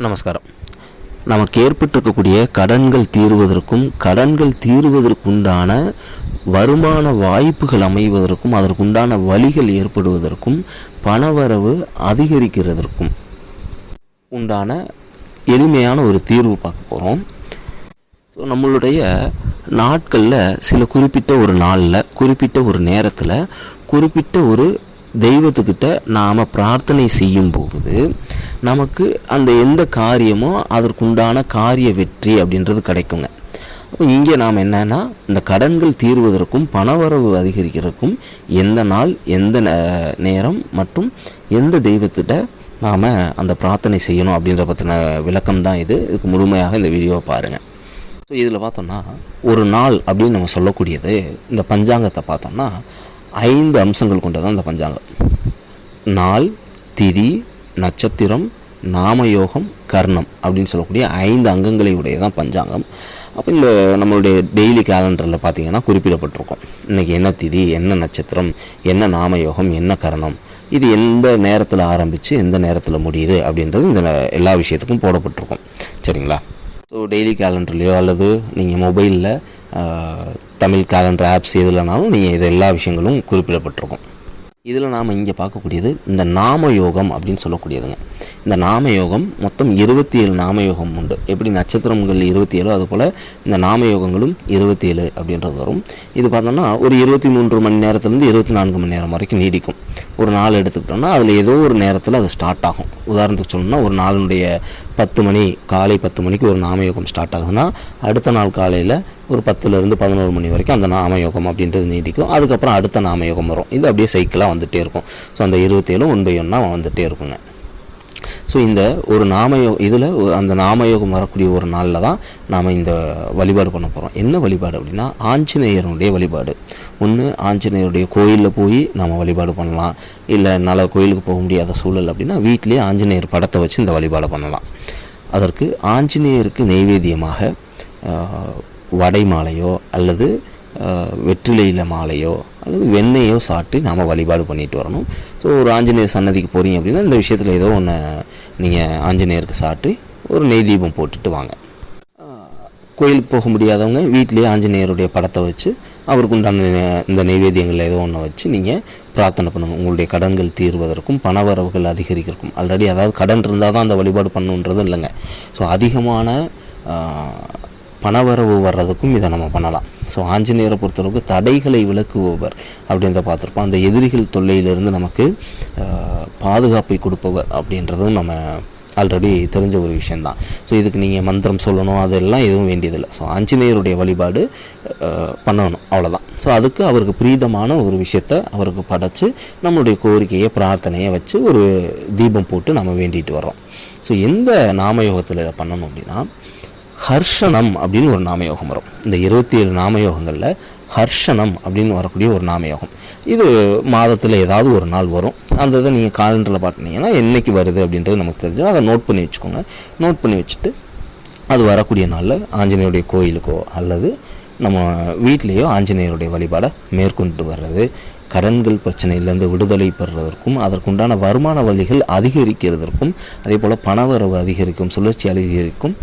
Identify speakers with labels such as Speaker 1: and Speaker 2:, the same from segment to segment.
Speaker 1: நமஸ்காரம். நமக்கு ஏற்பட்டிருக்கக்கூடிய கடன்கள் தீர்வதற்கும் கடன்கள் தீர்வதற்குண்டான வருமான வாய்ப்புகள் அமைவதற்கும் அதற்குண்டான வழிகள் ஏற்படுவதற்கும் பணவரவு அதிகரிக்கிறதற்கும் உண்டான எளிமையான ஒரு தீர்வு பார்க்க போகிறோம் ஸோ நம்மளுடைய நாட்களில் சில குறிப்பிட்ட ஒரு நாளில் குறிப்பிட்ட ஒரு நேரத்தில் குறிப்பிட்ட ஒரு தெய்வத்துக்கிட்ட நாம் பிரார்த்தனை செய்யும் போது நமக்கு அந்த எந்த காரியமோ அதற்குண்டான காரிய வெற்றி அப்படின்றது கிடைக்குங்க. அப்போ இங்கே நாம் என்னன்னா இந்த கடன்கள் தீர்வதற்கும் பணவரவு அதிகரிக்கிறதுக்கும் எந்த நாள் எந்த நே- நேரம் மற்றும் எந்த தெய்வத்திட்ட நாம் அந்த பிரார்த்தனை செய்யணும் அப்படின்ற பற்றின விளக்கம் தான் இது. இதுக்கு முழுமையாக இந்த வீடியோவை பாருங்கள் ஸோ இதில் பார்த்தோம்னா ஒரு நாள் அப்படின்னு நம்ம சொல்லக்கூடியது இந்த பஞ்சாங்கத்தை பார்த்தோம்னா ஐந்து அம்சங்கள் கொண்டதான் இந்த பஞ்சாங்கம். நாள் திதி நட்சத்திரம் நாமயோகம் கர்ணம் அப்படின்னு சொல்லக்கூடிய ஐந்து அங்கங்களை உடையதான் பஞ்சாங்கம். அப்போ இந்த நம்மளுடைய டெய்லி கேலண்டரில் பார்த்தீங்கன்னா குறிப்பிடப்பட்டிருக்கும். இன்றைக்கி என்ன திதி என்ன நட்சத்திரம் என்ன நாமயோகம் என்ன கர்ணம் இது எந்த நேரத்தில் ஆரம்பித்து எந்த நேரத்தில் முடியுது அப்படின்றது இந்த எல்லா விஷயத்துக்கும் போடப்பட்டிருக்கும். சரிங்களா? ஸோ டெய்லி கேலண்டர்லையோ அல்லது நீங்கள் மொபைலில் தமிழ் கேலண்டர் ஆப்ஸ் எதுலனாலும் நீங்கள் இது எல்லா விஷயங்களும் குறிப்பிடப்பட்டிருக்கும். இதில் நாம் இங்கே பார்க்கக்கூடியது இந்த நாம யோகம் அப்படின்னு சொல்லக்கூடியதுங்க. இந்த நாம யோகம் மொத்தம் இருபத்தி ஏழு நாம யோகம் உண்டு. எப்படி நட்சத்திரங்கள் இருபத்தி ஏழோ அதுபோல் இந்த நாம யோகங்களும் இருபத்தி ஏழு அப்படின்றது வரும். இது பார்த்தோம்னா ஒரு இருபத்தி மூன்று மணி நேரத்துலேருந்து இருபத்தி நான்கு மணி நேரம் வரைக்கும் நீடிக்கும். ஒரு நாள் எடுத்துக்கிட்டோம்னா அதில் ஏதோ ஒரு நேரத்தில் அது ஸ்டார்ட் ஆகும். உதாரணத்துக்கு சொல்லணும்னா ஒரு நாளினுடைய பத்து மணி காலை பத்து மணிக்கு ஒரு நாமயோகம் ஸ்டார்ட் ஆகுதுன்னா அடுத்த நாள் காலையில் ஒரு பத்துலேருந்து பதினோரு மணி வரைக்கும் அந்த நாமயோகம் அப்படின்றது நீடிக்கும். அதுக்கப்புறம் அடுத்த நாமயோகம் வரும். இது அப்படியே சைக்கிளாக வந்துகிட்டே இருக்கும். ஸோ அந்த இருபத்தேழும் ஒன் பை ஒன்னாக வந்துகிட்டே இருக்குங்க. ஸோ இந்த ஒரு நாமயோ இதில் அந்த நாமயோகம் வரக்கூடிய ஒரு நாளில் தான் நாம் இந்த வழிபாடு பண்ண போகிறோம் என்ன வழிபாடு அப்படின்னா ஆஞ்சநேயருடைய வழிபாடு. ஒன்று ஆஞ்சநேயருடைய கோயிலில் போய் நாம் வழிபாடு பண்ணலாம். இல்லை நல்ல கோயிலுக்கு போக முடியாத சூழல் அப்படின்னா வீட்டிலேயே ஆஞ்சநேயர் படத்தை வச்சு இந்த வழிபாடு பண்ணலாம். அதற்கு ஆஞ்சநேயருக்கு நெய்வேத்தியமாக வடை மாலையோ அல்லது வெற்றிலையில் வெற்றிலையில மாலையோ அல்லது வெண்ணெயோ சாப்பிட்டு நாம் வழிபாடு பண்ணிட்டு வரணும். ஸோ ஒரு ஆஞ்சநேயர் சன்னதிக்கு போகிறீங்க அப்படின்னா இந்த விஷயத்தில் ஏதோ ஒன்று நீங்கள் ஆஞ்சநேயருக்கு சாப்பிட்டு ஒரு நெய் தீபம் போட்டுட்டு வாங்க. கோயிலுக்கு போக முடியாதவங்க வீட்டிலேயே ஆஞ்சநேயருடைய படத்தை வச்சு அவருக்கு உண்டான நெ- இந்த நைவேத்தியங்கள் ஏதோ ஒன்று வச்சு நீங்கள் பிரார்த்தனை பண்ணுங்கள் உங்களுடைய கடன்கள் தீர்வதற்கும் பணவரவுகள் அதிகரிக்கிறதுக்கும் ஆல்ரெடி அதாவது கடன் இருந்தால் தான் அந்த வழிபாடு பண்ணுன்றதும் இல்லைங்க. ஸோ அதிகமான பணவரவு வர்றதுக்கும் இதை நம்ம பண்ணலாம். ஸோ ஆஞ்சநேயரை பொறுத்தளவுக்கு தடைகளை விளக்குபவர் அப்படின்றத பார்த்துருப்போம். அந்த எதிரிகள் தொல்லையிலிருந்து நமக்கு பாதுகாப்பை கொடுப்பவர் அப்படின்றதும் நம்ம ஆல்ரெடி தெரிஞ்ச ஒரு விஷயந்தான் ஸோ இதுக்கு நீங்கள் மந்திரம் சொல்லணும் அதெல்லாம் எதுவும் வேண்டியதில்லை. ஸோ ஆஞ்சநேயருடைய வழிபாடு பண்ணணும் அவ்வளோதான் ஸோ அதுக்கு அவருக்கு பிரீதமான ஒரு விஷயத்த அவருக்கு படைச்சு நம்மளுடைய கோரிக்கையை பிரார்த்தனையை வச்சு ஒரு தீபம் போட்டு நம்ம வேண்டிட்டு வர்றோம். ஸோ எந்த நாமயோகத்தில் இதை பண்ணணும் அப்படின்னா ஹர்ஷனம் அப்படின்னு ஒரு நாமயோகம் வரும். இந்த இருபத்தி ஏழு நாமயோகங்களில் ஹர்ஷனம் அப்படின்னு வரக்கூடிய ஒரு நாமயோகம். இது மாதத்தில் ஏதாவது ஒரு நாள் வரும். அந்த இதை நீங்கள் காலண்டரில் பார்த்துனீங்கன்னா என்னைக்கு வருது அப்படின்றது நமக்கு தெரிஞ்சு அதை நோட் பண்ணி வச்சுக்கோங்க. நோட் பண்ணி வச்சுட்டு அது வரக்கூடிய நாளில் ஆஞ்சநேயருடைய கோயிலுக்கோ அல்லது நம்ம வீட்லேயோ ஆஞ்சநேயருடைய வழிபாடை மேற்கொண்டு வர்றது கடன்கள் பிரச்சனையிலேருந்து விடுதலை பெறுவதற்கும் அதற்குண்டான வருமான வழிகள் அதிகரிக்கிறதற்கும் அதே போல் பணவரவு அதிகரிக்கும் சுழற்சி அதிகரிக்கும்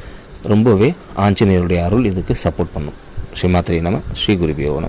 Speaker 1: ரொம்பவே ஆஞ்சநேயருடைய அருள் இதுக்கு சப்போர்ட் பண்ணும். ஸ்ரீமாத்திரி நம ஸ்ரீ குருபியோகம்